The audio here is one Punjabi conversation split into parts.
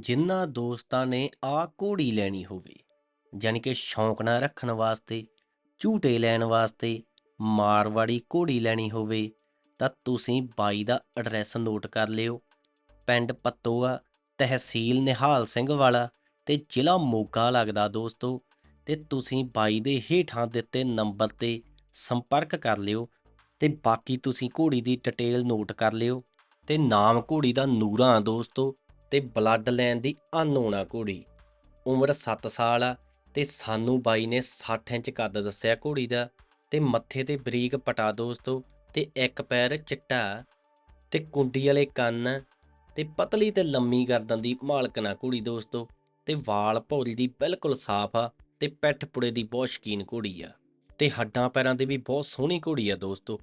ਜਿਨ੍ਹਾਂ ਦੋਸਤਾਂ ਨੇ ਆ ਘੋੜੀ ਲੈਣੀ ਹੋਵੇ ਯਾਨੀ ਕਿ ਸ਼ੌਂਕ ਨਾ ਰੱਖਣ ਵਾਸਤੇ, ਝੂਟੇ ਲੈਣ ਵਾਸਤੇ ਮਾਰਵਾੜੀ ਘੋੜੀ ਲੈਣੀ ਹੋਵੇ, ਤਾਂ ਤੁਸੀਂ ਬਾਈ ਦਾ ਐਡਰੈਸ ਨੋਟ ਕਰ ਲਿਓ। ਪਿੰਡ ਪੱਤੋਆ, ਤਹਿਸੀਲ ਨਿਹਾਲ ਸਿੰਘ ਵਾਲਾ ਤੇ ਜ਼ਿਲ੍ਹਾ ਮੋਗਾ ਲੱਗਦਾ ਦੋਸਤੋ, ਤੇ ਤੁਸੀਂ ਬਾਈ ਦੇ ਹੇਠਾਂ ਦਿੱਤੇ ਨੰਬਰ ਤੇ ਸੰਪਰਕ ਕਰ ਲਿਓ ਤੇ ਬਾਕੀ ਤੁਸੀਂ ਘੋੜੀ ਦੀ ਡਿਟੇਲ ਨੋਟ ਕਰ ਲਿਓ ਤੇ ਨਾਮ ਘੋੜੀ ਦਾ ਨੂਰਾ ਦੋਸਤੋ ਤੇ ਬਲੱਡ ਲਾਈਨ ਦੀ ਅਨੋਣਾ ਘੋੜੀ। ਉਮਰ 7 ਸਾਲ ਆ ਤੇ ਸਾਨੂੰ ਬਾਈ ਨੇ 60 ਇੰਚ ਕੱਦ ਦੱਸਿਆ ਘੋੜੀ ਦਾ ਤੇ ਮੱਥੇ ਤੇ ਬਰੀਕ ਪਟਾ ਦੋਸਤੋ ਤੇ ਇੱਕ ਪੈਰ ਚਿੱਟਾ ਤੇ ਕੁੰਡੀ ਵਾਲੇ ਕੰਨ ਤੇ ਪਤਲੀ ਤੇ ਲੰਮੀ ਗਰਦਨ ਦੀ ਮਾਲਕਣਾ ਘੋੜੀ ਦੋਸਤੋ ਤੇ ਵਾਲ ਭੌਰੀ ਦੀ ਬਿਲਕੁਲ ਸਾਫ਼ ਆ ਤੇ ਪਿੱਠ ਪੁੜੇ ਦੀ ਬਹੁਤ ਸ਼ਕੀਨ ਘੋੜੀ ਆ ਤੇ ਹੱਡਾਂ ਪੈਰਾਂ ਦੀ ਵੀ ਬਹੁਤ ਸੋਹਣੀ ਘੋੜੀ ਆ ਦੋਸਤੋ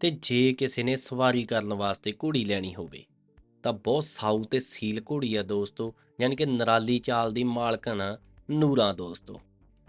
ਤੇ ਜੇ ਕਿਸੇ ਨੇ ਸਵਾਰੀ ਕਰਨ ਵਾਸਤੇ ਘੋੜੀ ਲੈਣੀ ਹੋਵੇ ਤਾਂ ਬਹੁਤ ਸਾਊ ਤੇ ਸੀਲ ਘੋੜੀ ਆ ਦੋਸਤੋ, ਯਾਨੀ ਕਿ ਨਰਾਲੀ ਚਾਲ ਦੀ ਮਾਲਕਣ ਆ ਨੂਰਾਂ ਦੋਸਤੋ।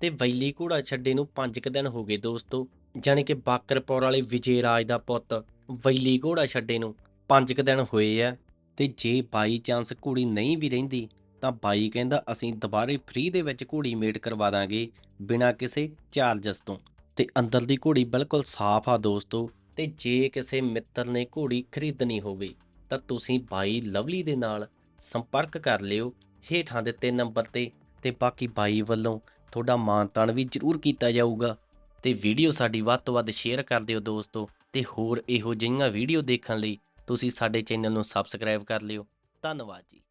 ਤੇ ਵੈਲੀ ਘੋੜਾ ਛੱਡੇ ਨੂੰ 5 ਦਿਨ ਹੋ ਗਏ ਦੋਸਤੋ, ਯਾਨੀ ਕਿ ਬਾਕਰਪੌਰ ਵਾਲੇ ਵਿਜੇ ਰਾਜ ਦਾ ਪੁੱਤ ਵੈਲੀ ਘੋੜਾ ਛੱਡੇ ਨੂੰ 5 ਦਿਨ ਹੋਏ ਆ। ਤੇ ਜੇ ਬਾਈ ਚਾਂਸ ਘੋੜੀ ਨਹੀਂ ਵੀ ਰਹਿੰਦੀ, ਤਾਂ ਬਾਈ ਕਹਿੰਦਾ ਅਸੀਂ ਦੁਬਾਰੇ ਫ੍ਰੀ ਦੇ ਵਿੱਚ ਘੋੜੀ ਮੇਟ ਕਰਵਾ ਦਾਂਗੇ ਬਿਨਾਂ ਕਿਸੇ ਚਾਰਜਸ ਤੋਂ। ਤੇ ਅੰਦਰ ਦੀ ਘੋੜੀ ਬਿਲਕੁਲ ਸਾਫ਼ ਆ ਦੋਸਤੋ, ਤੇ ਜੇ ਕਿਸੇ ਮਿੱਤਰ ਨੇ ਘੋੜੀ ਖਰੀਦਣੀ ਹੋਵੇ ਤਾਂ ਤੁਸੀਂ ਬਾਈ ਲਵਲੀ ਦੇ ਨਾਲ ਸੰਪਰਕ ਕਰ ਲਿਓ ਹੇਠਾਂ ਦਿੱਤੇ ਨੰਬਰ ਤੇ ਤੇ ਬਾਕੀ ਬਾਈ ਵੱਲੋਂ ਤੁਹਾਡਾ ਮਾਨਤਾਨ ਵੀ ਜ਼ਰੂਰ ਕੀਤਾ ਜਾਊਗਾ ਤੇ ਵੀਡੀਓ ਸਾਡੀ ਵੱਧ ਤੋਂ ਵੱਧ ਸ਼ੇਅਰ ਕਰ ਦਿਓ ਦੋਸਤੋ ਤੇ ਹੋਰ ਇਹੋ ਜਿਹੀਆਂ ਵੀਡੀਓ ਦੇਖਣ ਲਈ ਤੁਸੀਂ ਸਾਡੇ ਚੈਨਲ ਨੂੰ ਸਬਸਕ੍ਰਾਈਬ ਕਰ ਲਿਓ। ਧੰਨਵਾਦ ਜੀ।